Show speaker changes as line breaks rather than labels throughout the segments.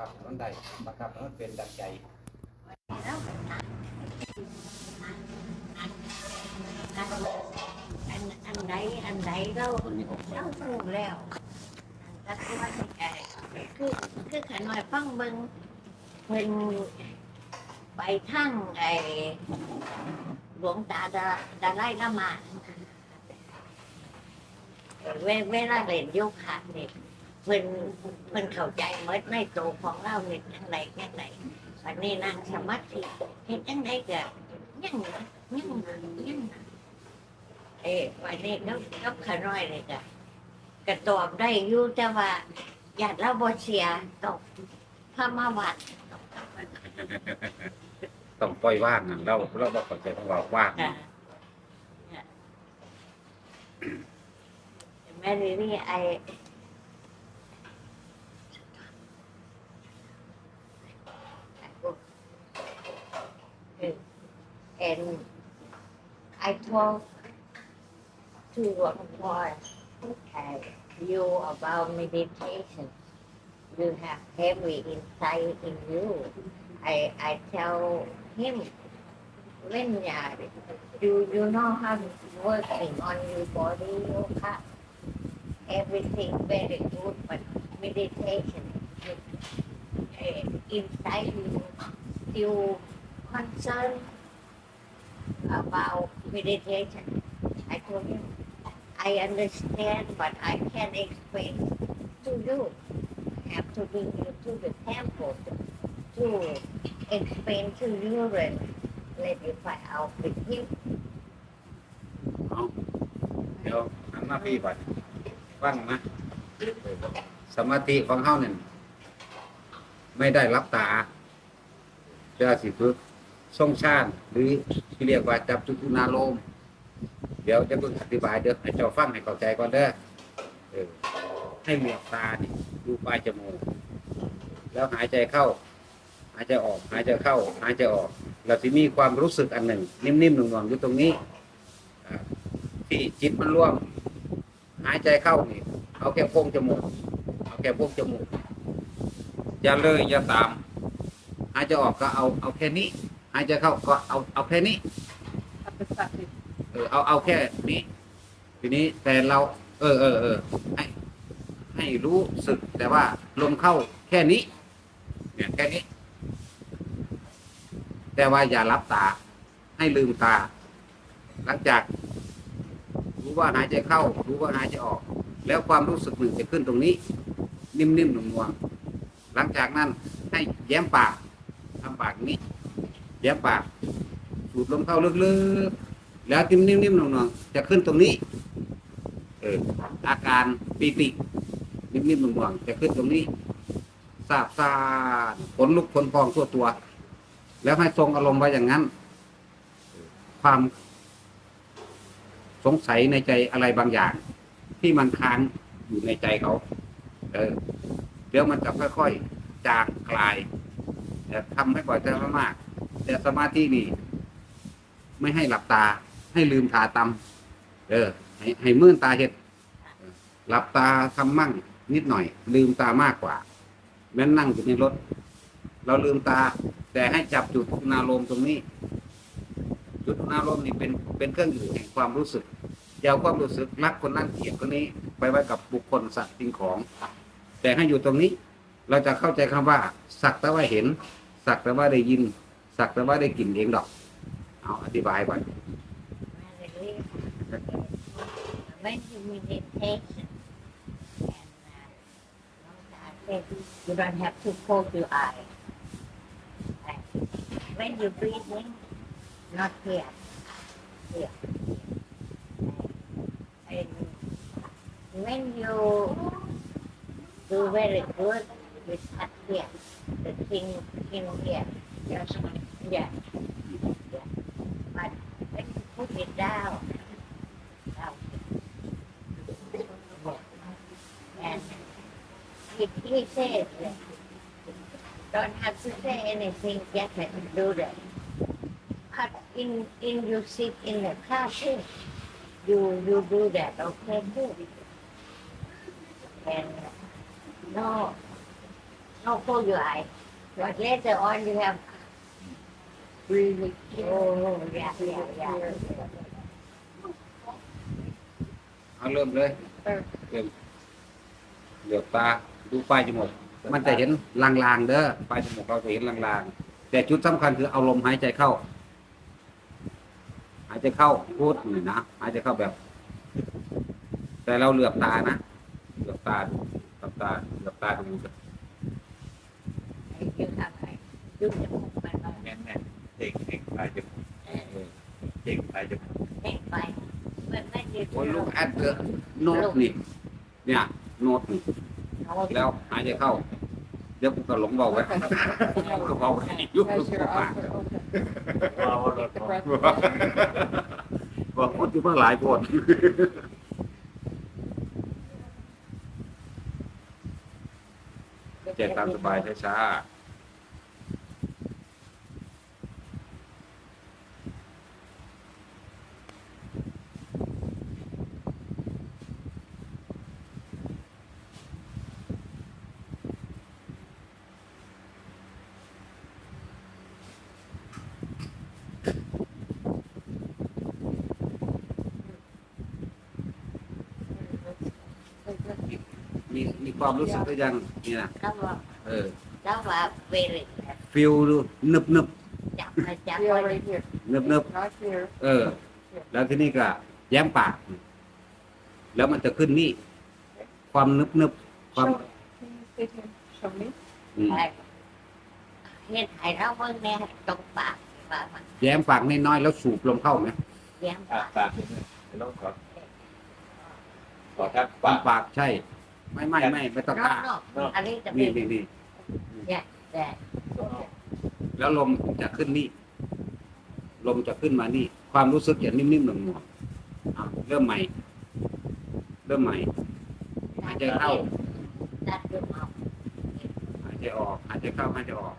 คับให้มันได้บังคับให้มันเป็นดังใจ
อันอันไหนอันไหนเราเราถูกแล้วแต่ตัวที่แกคือคือขน่อยฟังเบิ่งเพิ่นไปทั้งไอ้หลวงตาดาดาไล่ละมาเวเวลาเล่นโยคะเนี่ย เพิ่นเพิ่นเข้าใจหมดในตัวของเราเนี่ยจังไรจังไรวันนี้นั่งสมาธิเห็นจังไดก็ยังยังยังเอ้วันนี้ก็ก็ขน้อยเลยก็ก็ตอบได้อยู่แต่ว่าญาติเราบ่เสียตกพระมาวัด
ต้องปล่อยว่างอะเราเราบอกเข้าใจต้องว่าว่าง
อะแม่ลีนี่ไอ and I talk to one and you about meditation. You have heavy insight in you. I I tell him when uh, you you know how working on your body yoga everything very good but meditation uh, inside you still concerned about meditation. I told him, I understand, but I can't explain to you. I have to bring you to the temple to explain to you and let you find out with him.
เอาเดี๋ยวหันมาพี่บัดว่างนะสมาธิของเฮาเนี่ยไม่ได้รับตาเจ้าสิฝึก ทรงชาติหรือที่เรียกว่าจับจุตุนาโลม เดี๋ยวจะเพิ่งอธิบายเด้อให้เจ้าฟังให้เข้าใจก่อนเด้อเออให้เหลือบตานี่ดูปลายจมูกแล้วหายใจเข้า หายใจออก หายใจเข้า หายใจออก เราจะมีความรู้สึกอันหนึ่ง นิ่มๆหน่วงๆอยู่ตรงนี้ที่จิตมันร่วม หายใจเข้านี่เอาแค่โพงจมูกเอาแค่โพงจมูกอย่าเลยอย่าตาม หายใจออกก็เอาเอาแค่นี้ หายใจเข้าก็เอาเอาแค่นี้ เออเอาเอาแค่นี้ ทีนี้แต่เรา เออเออเออให้ให้รู้สึกแต่ว่าลมเข้าแค่นี้ เนี่ยแค่นี้ แต่ว่าอย่ารับตา ให้ลืมตา หลังจาก รู้ว่าหายใจเข้า รู้ว่าหายใจออก แล้วความรู้สึกหนึ่งจะขึ้นตรงนี้ นิ่มๆหน่วงๆหลังจากนั้นให้แย้มปากทำปากนี้ แย้มปากสูดลมเข้าลึกๆ แล้วนิ่มๆหน่วงๆ จะขึ้นตรงนี้ เออ อาการปีติ นิ่มๆหน่วงๆ จะขึ้นตรงนี้ซาบซ่านขนลุกขนพองทั่วตัว แล้วให้ทรงอารมณ์ไว้อย่างนั้น ความสงสัยในใจอะไรบางอย่าง ที่มันค้างอยู่ในใจเขา เออ เดี๋ยวมันจะค่อยๆ จางคลายแต่ทำให้บ่อยแต่ไม่มาก แต่สมาธินี่ ไม่ให้หลับตา ให้ลืมตาตำเออ ให้ให้มื่นตาเห็ดหลับตาทำมั่ง นิดหน่อย ลืมตามากกว่า แม้นนั่งอยู่ในรถ เราลืมตา แต่ให้จับจุดนารมณ์ตรงนี้ จุดนารมณ์นี่เป็นเป็นเครื่องอยู่แห่งความรู้สึกยาเอาความรู้สึกรักคนนั้นเกลียดคนนี้ ไปไว้กับบุคคลสัตว์สิ่งของ แต่ให้อยู่ตรงนี้ เราจะเข้าใจคำว่า สักแต่ว่าเห็น สักแต่ว่าได้ยิน สักแต่ว่าได้กินเองดอก เอาอธิบายก่อน
when you meditation and uh, you don't have to close your eye. And when you breathing, not here, here. And when you do very good, you touch here, the thing in here. Just, yeah, yeah. But when you put it down, down and he, he says that don't have to say anything, just have to do that. But in in you sit in the classroom, you you do that, okay too. And no, no close your eye but later on you have
Breathe it.
oh yeah yeah yeah
เอาเริ่มเลยเริ่มเหลือบตาดูปลายจมูกมันจะเห็นลางๆเด้อปลายจมูกเราจะเห็นลางๆ แต่จุดสำคัญคือเอาลมหายใจเข้า หายใจเข้าพูดนี่นะหายใจเข้าแบบ แต่เราเหลือบตานะเหลือบตาดูเหลือบตาเหลือบตาดู
you have like ยุบ
เพ่งเพ่งปลายจมูก
เออ
เพ่งปลายจมูก
เพ่งไปไม่ไม่ยืด
โอ้ยลูกแอดเดอโน้ตนี่เนี่ยโน้ตนี่แล้วหายใจเข้าเดี๋ยวกูก็หลงเบาไว้กูก็เบาไว้ยุบ
Has
กู
your
ปาก
offer open.
ว้าวรถ
Take the breath.
บอกพูดอยู่มาหลายคนเจ็ตามสบายช้าๆมีมี ความรู้สึกหรือยังนี่นะ
แล้วว่า
เออ
แล้วว่าเวริ
ฟิลดูนึบนึบ
จับมาจับ
Feel
ไว้
right here.
นึบนึบ
Not here.
เออ แล้วที่นี่ก็แย้มปาก แล้วมันจะขึ้นนี่ ความนึบนึบความ
Show, can you sit here? Show me.
อืม
เห็นไห้เราเบิ่งแน่ตรงปากว่ามัน
แย้มปากน้อยๆแล้วสูบลมเข้าไหม
แย้ม
อะ
ปาก
ปากนิดนึงเดี๋ยวลองขอขอทัก
ปา
ปากก
ปากใช่ ไม่ไม่ไม่ไม่ต้อง
น
ก
อก
ล้าน
อกอันนี้จะ
นี่
เป็น
นี่นี่
แต่
แล้วลมจะขึ้นนี่ ลมจะขึ้นมานี่ ความรู้สึกจะนิ่มๆหน่วงๆอะเริ่มใหม่ เริ่มใหม่ หายใจเข้า
ดัดลมออก
หายใจออกหายใจเข้าหายใจออก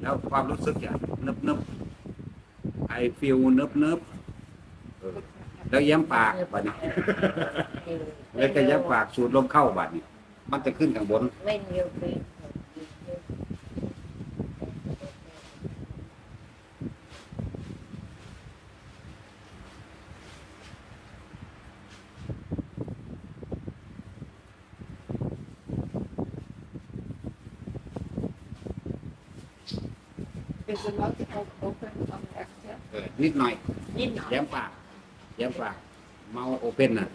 แล้วความรู้สึกจะนึบนึบไอฟิลนึบนึบเออ แล้วแย้มปากบัดนี้ แล้วก็แย้มปากสูดลมเข้าบัดนี้ มันจะขึ้นข้างบน
เว้นยูฟี
Is the mouth held open on the exhale?
เออนิดหน่อย
นิดหน่อย
แย้มปาก แย้มปากเมาโอเพนน่ะ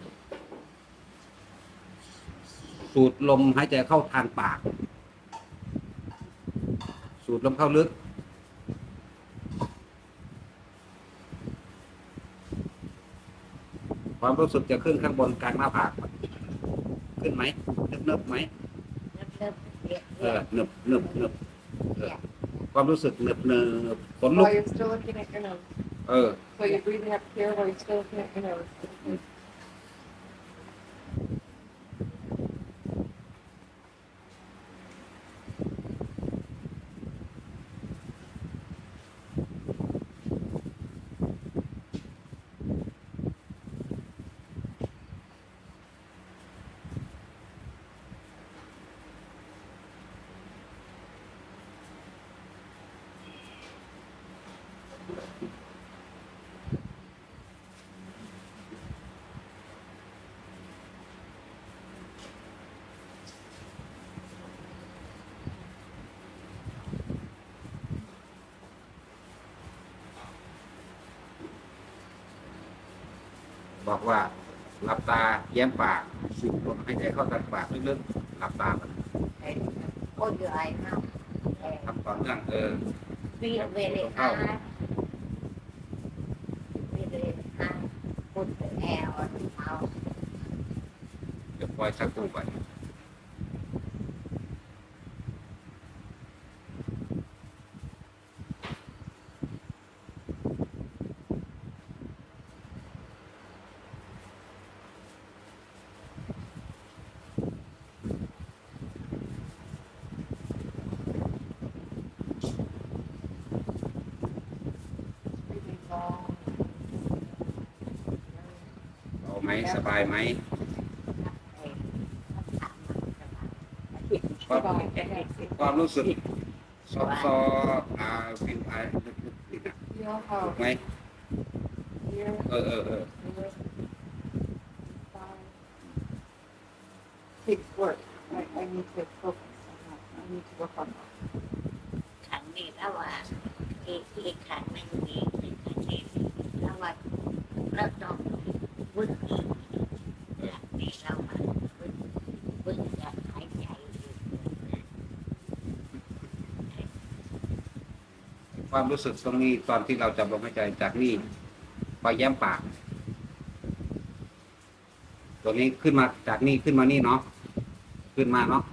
สูดลมหายใจเข้าทางปาก สูดลมเข้าลึก ความรู้สึกจะขึ้นข้างบนกลางหน้าผาก ขึ้นไหมนึบนึบๆไหม
เริ่มเริ่มเรียก
เออหนึบหนึบหนึบเออความรู้สึกหนึบเนึบขนลุก
While you're still looking at your nose.
เออ
So you're breathing up here while you're still looking at your
บอกว่าหลับตาแย้มปากสูดลมหายใจเข้าทางปากลึกๆหลับตามัน
โอ้ยอยู่ไอ้เนาะ
ทำต่อเนื่องเออ
ฟีลเวริฮาร์ดฟีลเวริฮาร์ด put the air on the mouth
เดี๋ยวปล่อยสักครู่ไป สบายไหม
คำถามมันจะมา
Goodbye. And
ความรู้สึกซอฟซออ่าฟิลไอนี่นะถูกไหมเออเออเออ
takes work. I, I need to focus on that. I need to work on that.
ขังนี้แล้วว่าอีกอีกครั้งหนึ่งมีอีกครั้งนี้แล้วว่าเราต้อง วิ่งอีกแบบนี้ามาวิ่งวิ่งแบบหายใจอยู่
ความรู้สึกตรงนี้ตอนที่เราจับลมหายใจจากนี่ไปแย้มปาก ตัวนี้ขึ้นมาจากนี่ขึ้นมานี่เนาะขึ้นมาเนาะ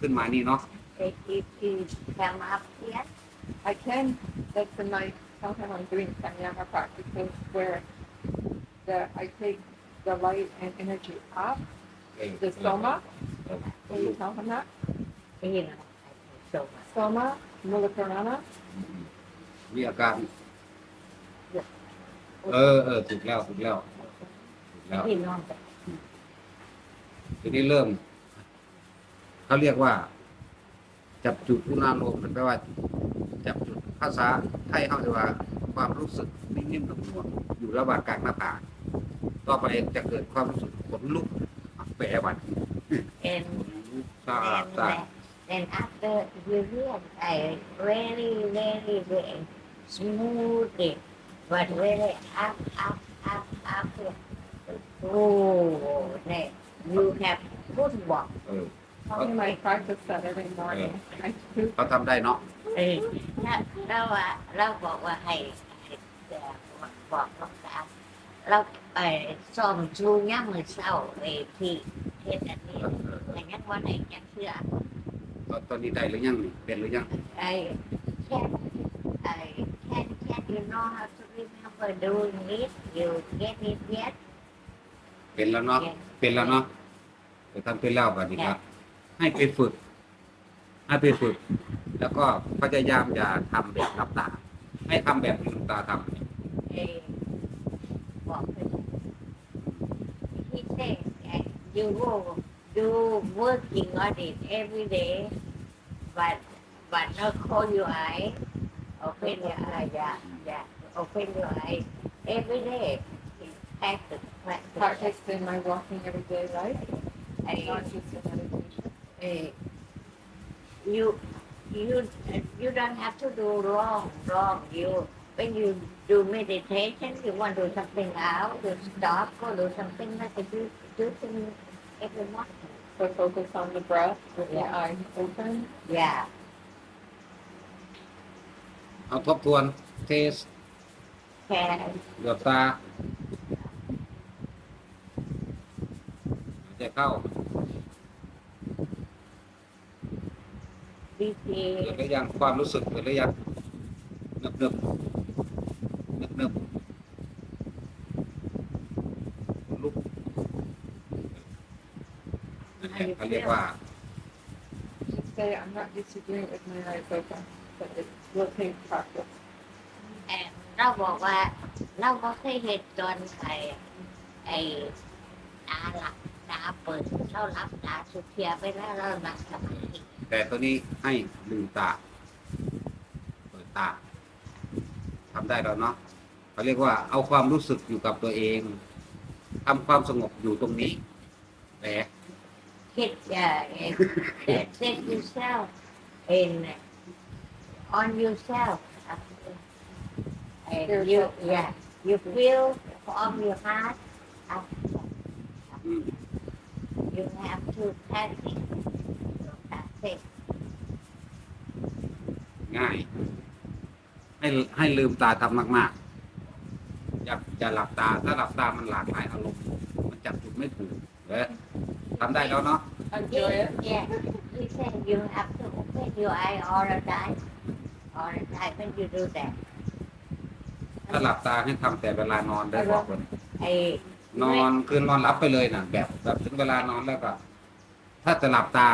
ขึ้นมานี่เนาะ
If you, you come up here,
I can, that's the night, sometimes I'm doing pranayama practices where the, I take the light and energy up,
เออ
the soma,
เออ
can you tell him that?
you know, so much.
Soma, Mula Purana,
มีอาการ เออเออถูกแล้วถูกแล้วถูกแล้ว
พี่น้องแต่
ทีนี้เริ่มเขาเรียกว่า จับจุดอุณาโลมมันแปลว่า จับจุดภาษาไทยเขาจะว่า ความรู้สึกนิ่มๆหน่วงๆอยู่ระหว่างกลางหน้าผาก ต่อไปจะเกิดความรู้สึกขนลุกแปรวัน
and
ทราบ
then
ทราบ
that- then after you realize very very very smoothly but very up up up up oh then you have good walk
เออ
Tell him I practice that every morning. I do.
เขาทำได้เนาะ
เออถ้าเราว่าเราบอกว่าให้ให้แต่บอกน้องสาว เราไปส่องชูย่ำมือเศร้าไอ้ที่เทศอันนี้
เออเออเออ
อย่างนั้นวันไหนจะเชื่อ
ตอนตอนนี้ได้หรือยังนี่เป็นหรือยัง
I can I can can you know how to remember doing it you get it yet
เป็นแล้วเนาะ
Yes.
เป็นแล้วเนาะแต่ท่านเป็นแล้วกันนี่ครับ ให้ไปฝึกให้ไปฝึก แล้วก็พยายามอย่าทำแบบรับตา ให้ทำแบบลืมตาทำ
says eh, you go do working on it every day but but not close your eye open your eye. Yeah yeah open your eye. Every day. Practice practice.
Practice in my walking every day life,
I,
not just in meditation.
you you you don't have to do wrong wrong. You when you do meditation you want to do something out you stop go do something like you do things every morning
So focus on the breath with the
Yeah.
eyes open.
yeah
เอาทบทวน เทส
can
เหลือบตาหายใจเข้า
be
เกิดหรือยังความรู้สึกเกิดหรือยังเนึบเ เขาเรียกว่า
Just say, I'm not used to doing it with my eyes open, but it will take practice.
แอนเราบอกว่าเราก็เคยเห็นตอนไอ้ไอ้ตาหลับตาเปิดเราหลับตาสุดเทียไปแล้วเราหลับสมาธิ
แต่ตัวนี้ให้ลืมตา เปิดตาทำได้แล้วเนาะเขาเรียกว่าเอาความรู้สึกอยู่กับตัวเองทำความสงบอยู่ตรงนี้แต่
คิด อย่าเองแต่เซ็ต yourself in on yourself and you yeah you feel from your heart up
อืม
you have to practice practice
ง่าย ให้ให้ลืมตาทำมาก ๆ อย่าอย่าหลับตาถ้าหลับตามันหลากหลายอารมณ์มันจับจุดไม่ถูกเลย ทำได้แล้วเนาะ
Enjoy it.
Yeah, he said you have to open your eye all the time. All the time when you do that.
ถ้าหลับตาให้ทำแต่เวลานอนได้บอกเลย
I
นอนคืนนอนรับไปเลยนะแบบแบบถึงเวลานอนแล้วก็ ถ้าจะหลับตา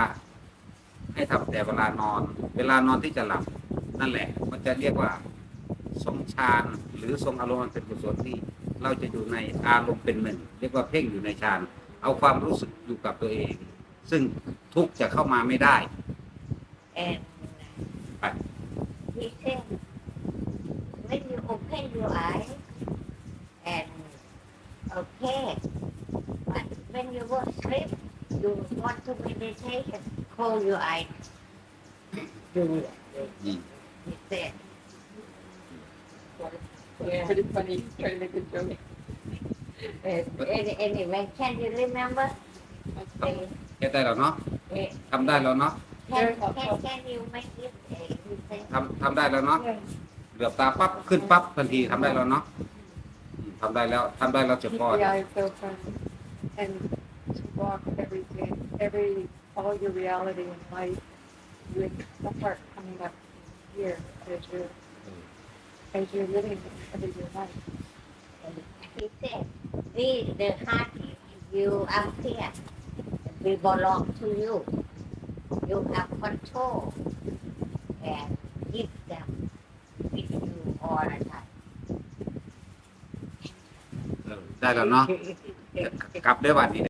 ให้ทำแต่เวลานอน เวลานอนที่จะหลับ นั่นแหละ มันจะเรียกว่า ทรงฌานหรือทรงอารมณ์อันเป็นกุศลที่ เราจะอยู่ในอารมณ์เป็นหนึ่ง เรียกว่าเพ่งอยู่ในฌาน เอาความรู้สึกอยู่กับตัวเอง ซึ่งทุกข์จะเข้ามาไม่ได้
And
Right.
he said, when you open your eyes, and okay, but when you go sleep, you want to meditation, close your eyes. Do it.
Mm.
He said,
It's pretty funny. He's trying to make a joke.
Uh, any, anyway, can you remember? Uh,
แค่ได้แล้วเนาะ
uh,
ทำได้แล้วเนาะ
can, can, can you make it? Uh, he said,
ทำทำได้แล้วเนาะ
Yeah.
เหลือบตาปั๊บขึ้นปั๊บทันทีทำได้แล้วเนาะอืมทำได้แล้วทำได้แล้วจะ
Keep
พอ
the eyes open and to walk every day, every all your reality in life with the heart coming up here as you're as you're living every your life.
he said, we, the heart is you up here. We belong to you. You have control and give them with you all the time.
เออได้แล้วเนาะ กลับได้วันนี้